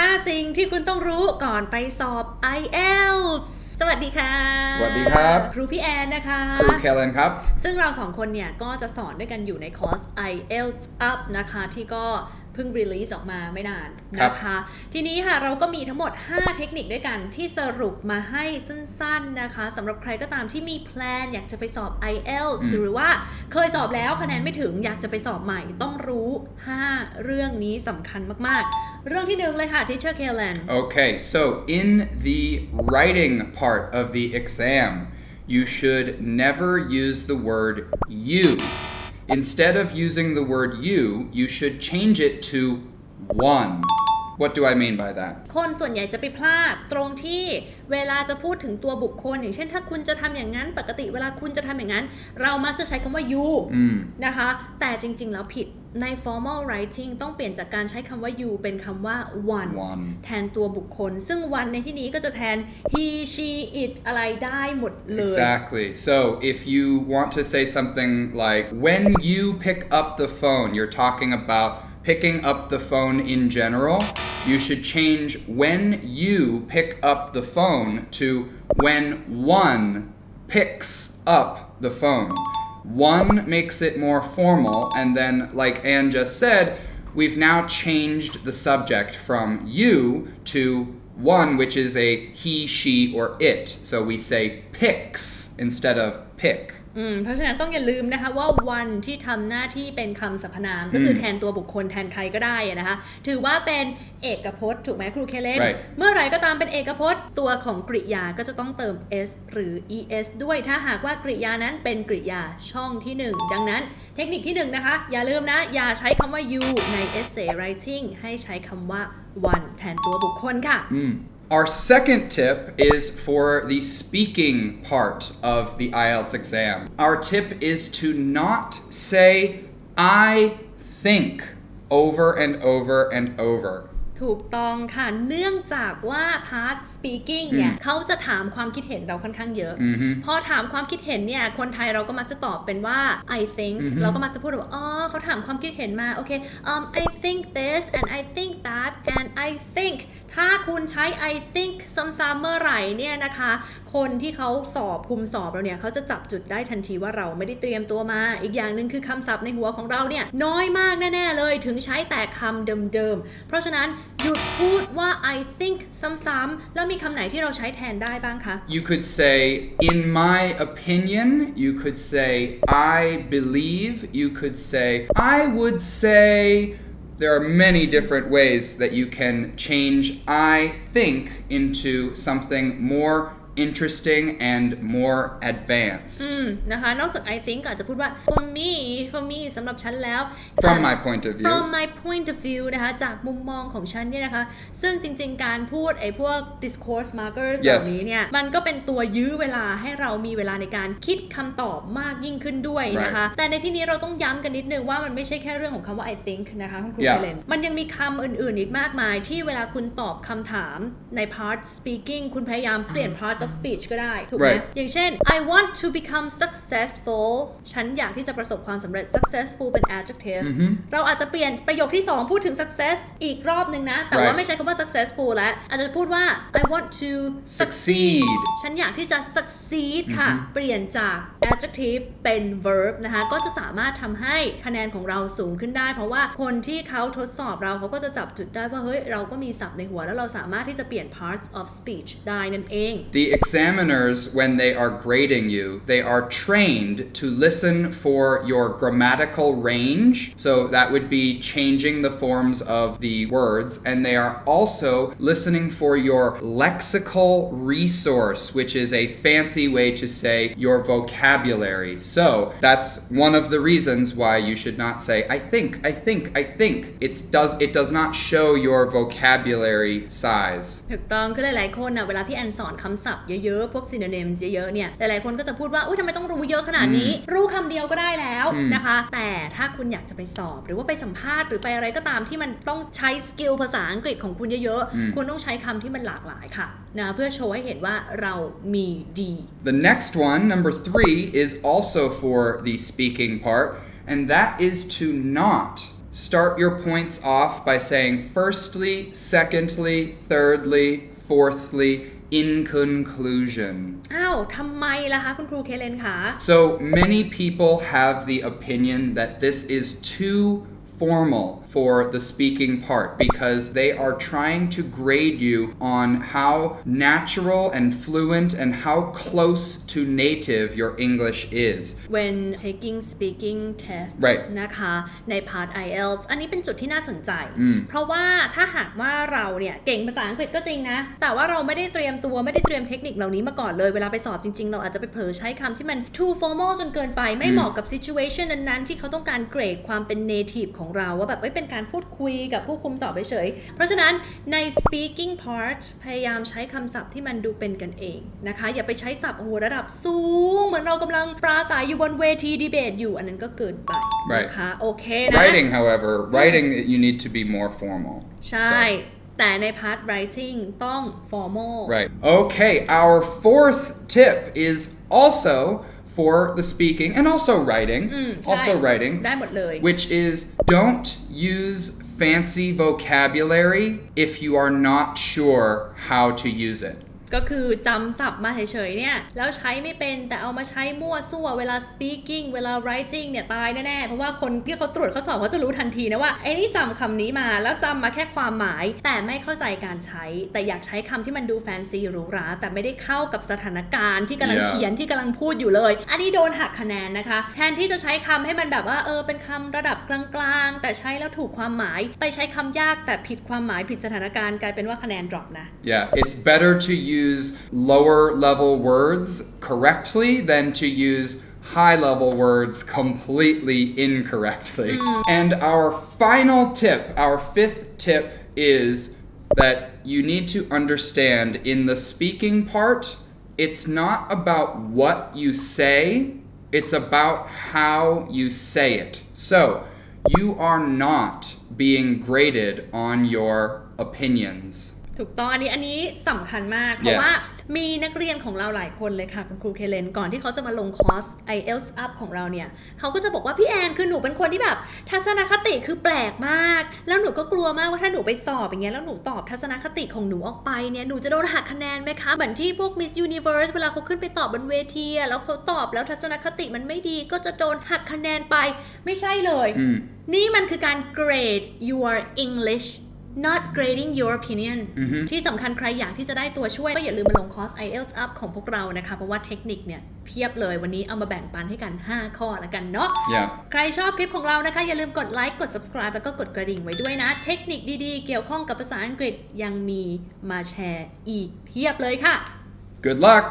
5 สิ่งที่คุณต้องรู้ก่อนไปสอบ IELTS สวัสดีค่ะ สวัสดีครับ ครูพี่แอนนะคะ ครูเคลเลนครับ ซึ่งเราสองคนเนี่ย ก็จะสอนด้วยกันอยู่ในคอร์ส IELTS Up นะคะ ที่ก็เพิ่งรีลีสออกมาไม่นานครับนะคะ ทีนี้ค่ะเราก็มีทั้งหมด 5 เทคนิคด้วยกันที่สรุปมาให้สั้นๆนะคะสำหรับใครก็ตามที่มีแพลนอยากจะไปสอบ IELTS หรือว่าเคยสอบแล้วคะแนนไม่ถึงอยากจะไปสอบใหม่ ต้องรู้ 5 เรื่องนี้สำคัญมากๆ เรื่องที่หนึ่งเลยค่ะ Teacher Kalen Okay, so in the writing part of the exam, you should never use the word you. Instead of using the word you, you should change it to one. What do I mean by that? คนส่วนใหญ่จะไปพลาดตรงที่เวลาจะพูดถึงตัวบุคคล อย่างเช่นถ้าคุณจะทำอย่างนั้น ปกติเวลาคุณจะทำอย่างนั้น เรามักจะใช้คำว่า you นะคะ แต่จริง ๆ แล้วผิด ใน formal writing ต้องเปลี่ยนจากการใช้คำว่า you เป็นคำว่า one One แทนตัวบุคคล ซึ่ง one ในที่นี้ก็จะแทน he she it อะไรได้หมดเลย Exactly. So if you want to say something like, when you pick up the phone, you're talking about picking up the phone in general. You should change when you pick up the phone to when one picks up the phone. One makes it more formal, and then, like Anne just said, we've now changed the subject from you to one, which is a he, she, or it. So we say picks instead of pick. อืมเพราะฉะนั้นต้องอย่าลืมนะคะว่า one ที่ทำหน้าที่เป็นคำสรรพนามก็คือแทนตัวบุคคลแทนใครก็ได้อะนะคะถือว่าเป็นเอกพจน์ถูกไหมครูเคเลน Right. เมื่อไหร่ก็ตามเป็นเอกพจน์ตัวของกริยาก็จะต้องเติม s หรือ es ด้วยถ้าหากว่ากริยานั้นเป็นกริยาช่องที่ 1 ดังนั้นเทคนิคที่ 1 นะคะ อย่าลืมนะ อย่าใช้คำว่า you ใน essay writing ให้ใช้คำว่า one แทนตัวบุคคลค่ะ Our second tip is for the speaking part of the IELTS exam. Our tip is to not say, I think, over and over and over. ถูกต้องค่ะ เนื่องจากว่า part speaking เนี่ยเขาจะถามความคิดเห็นเราค่อนข้างเยอะ พอถามความคิดเห็นเนี่ย คนไทยเราก็มักจะตอบเป็นว่า I think เราก็มักจะพูดว่า อ๋อเขาถามความคิดเห็นมา โอเค um I think this and I think that and I think ถ้าคุณใช้ I think ซ้ำๆเมื่อไหร่เนี่ยนะคะ คนที่เขาสอบคุมสอบเราเนี่ยเขาจะจับจุดได้ทันทีว่าเราไม่ได้เตรียมตัวมา อีกอย่างหนึ่งคือคำศัพท์ในหัวของเราเนี่ยน้อยมากแน่ๆเลยถึงใช้แต่คำเดิมๆ เพราะฉะนั้นหยุดพูดว่า I think ซ้ำๆแล้วมีคำไหนที่เราใช้แทนได้บ้างคะ You could say, in my opinion, you could say, I believe, you could say, I would say. There are many different ways that you can change I think into something more interesting and more advanced. อืมนะคะ นอกจาก I think อาจจะพูดว่า for me for me สำหรับฉันแล้ว From my point of view. from my point of view นะคะ จากมุมมองของฉันเนี่ยนะคะ ซึ่งจริง ๆ การพูดไอ้พวก discourse markers เห Yes ล่านี้เนี่ย มันก็เป็นตัวยื้อเวลาให้เรามีเวลาในการคิดคำตอบมากยิ่งขึ้นด้วยนะคะ แต่ในที่นี้เราต้องย้ำกันนิดนึงว่ามันไม่ใช่แค่เรื่องของคำว่า I think นะคะคุณครู Yeah เฮเลน มันยังมีคำอื่นๆ อีกมากมายที่เวลาคุณตอบคำถามใน part speaking คุณพยายามเปลี่ยน part of speech ก็ได้ ถูกไหม Right อย่างเช่น I want to become successful ฉันอยากที่จะประสบความสำเร็จ successful เป็น adjective เราอาจจะเปลี่ยนประโยคที่ 2 พูดถึง success อีกรอบหนึ่งนะ แต่ว่า Right ไม่ใช้คำว่า successful แล้ว อาจจะพูดว่า I want to Succeed ฉันอยากที่จะ succeed ค่ะ เปลี่ยนจาก adjective เป็น verb นะคะ ก็จะสามารถทำให้คะแนนของเราสูงขึ้นได้ เพราะว่าคนที่เขาทดสอบเราเขาก็จะจับจุดได้ว่า เฮ้ย เราก็มีศัพท์ในหัว แล้วเราสามารถที่จะเปลี่ยน parts of speech ได้นั่นเอง The examiners, when they are grading you, they are trained to listen for your grammatical range. So that would be changing the forms of the words. And they are also listening for your lexical resource, which is a fancy way to say your vocabulary. So that's one of the reasons why you should not say, I think, I think, I think. It's does, it does not show your vocabulary size. ถูกต้องคือหลาย ๆ คนนะเวลาพี่แอนสอนคำศัพท์ เยอะๆ พวก synonyms เยอะๆ เนี่ย หลายๆ คนก็จะพูดว่าอุ้ยทำไมต้องรู้เยอะขนาดนี้ รู้คำเดียวก็ได้แล้วนะคะ แต่ถ้าคุณอยากจะไปสอบ หรือว่าไปสัมภาษณ์หรือไปอะไรก็ตามที่มันต้องใช้สกิลภาษาอังกฤษของคุณเยอะๆ คุณต้องใช้คำที่มันหลากหลายค่ะนะเพื่อโชว์ให้เห็นว่าเรามีดี The next one, number three, is also for the speaking part, and that is to not start your points off by saying firstly, secondly, thirdly, fourthly, in conclusion. อ้าวทำไมล่ะคะคุณครูเคเลนคะ So many people have the opinion that this is too formal for the speaking part because they are trying to grade you on how natural and fluent and how close to native your English is. when taking speaking test Right นะคะใน part IELTS อันนี้เป็นจุดที่น่าสนใจ เพราะว่าถ้าหากว่าเราเนี่ยเก่งภาษาอังกฤษก็จริงนะ แต่ว่าเราไม่ได้เตรียมตัวไม่ได้เตรียมเทคนิคเหล่านี้มาก่อนเลย เวลาไปสอบจริง ๆ เราอาจจะไปเผลอใช้คำที่มัน too formal จนเกินไปไม่เหมาะกับ situation นั้นๆ ที่เขาต้องการเกรดความเป็น native ของเราว่าแบบเอ้ยเป็นการพูดคุยกับผู้คุมสอบเฉยๆเพราะฉะนั้นใน speaking part พยายามใช้คำศัพท์ที่มันดูเป็นกันเองนะคะ อย่าไปใช้ศัพท์โอ้โหระดับสูง เหมือนเรากำลังปราศัยอยู่บนเวทีดีเบตอยู่อันนั้นก็เกินไป Right นะคะ โอเคนะ Writing, however, writing you need to be more formal. ใช่ แต่ใน part writing ต้อง formal Right. Okay, our fourth tip is also for the speaking and also writing. ใช่ Also writing. ได้หมดเลย which is don't use fancy vocabulary if you are not sure how to use it. ก็คือจำศัพท์มาเฉยๆเนี่ย แล้วใช้ไม่เป็นแต่เอามาใช้มั่วซั่วเวลา speaking เวลา writing เนี่ยตายแน่ๆ เพราะว่าคนที่เขาตรวจข้อสอบเขาจะรู้ทันทีนะว่าไอ้นี่จำคำนี้มาแล้วจำมาแค่ความหมาย แต่ไม่เข้าใจการใช้ แต่อยากใช้คำที่มันดูแฟนซีหรูหราแต่ไม่ได้เข้ากับสถานการณ์ที่กำลัง Yeah. เขียนที่กำลังพูดอยู่เลย อันนี้โดนหักคะแนนนะคะ แทนที่จะใช้คำให้มันแบบว่าเออเป็นคำระดับกลางๆ แต่ใช้แล้วถูกความหมาย ไปใช้คำยากแต่ผิดความหมายผิดสถานการณ์กลายเป็นว่าคะแนน drop นะ Yeah, it's better to use lower level words correctly than to use high level words completely incorrectly. Hmm. And our final tip, our fifth tip is that you need to understand in the speaking part, it's not about what you say, it's about how you say it. So, you are not being graded on your opinions. ถูกต้องอันนี้อันนี้สำคัญมาก เพราะ Yes ว่ามีนักเรียนของเราหลายคนเลยค่ะ คุณครูเคเลนก่อนที่เขาจะมาลงคอร์ส IELTS up ของเราเนี่ยเขาก็จะบอกว่าพี่แอนคือหนูเป็นคนที่แบบ ทัศนคติคือแปลกมาก แล้วหนูก็กลัวมากว่าถ้าหนูไปสอบอย่างเงี้ยแล้วหนูตอบทัศนคติของหนูออกไปเนี่ยหนูจะโดนหักคะแนนไหมคะเหมือนที่พวก Miss Universe เวลาเขาขึ้นไปตอบบนเวทีอะแล้วเขาตอบแล้วทัศนคติมันไม่ดีก็จะโดนหักคะแนนไปไม่ใช่เลย นี่มันคือการ grade your English not grading your opinion ที่สำคัญใครอยากที่จะได้ตัวช่วย ก็อย่าลืมมาลงคอร์ส IELTS up ของพวกเรานะคะ เพราะว่าเทคนิคเนี่ย เพียบเลยวันนี้เอามาแบ่งปันให้กัน 5 ข้อละกันเนาะ Yeah. ใครชอบคลิปของเรานะคะ อย่าลืมกดไลค์กด subscribe แล้วก็กดกระดิ่งไว้ด้วยนะ เทคนิคดีๆ เกี่ยวข้องกับภาษาอังกฤษยังมีมาแชร์อีกเพียบเลยค่ะ Good luck!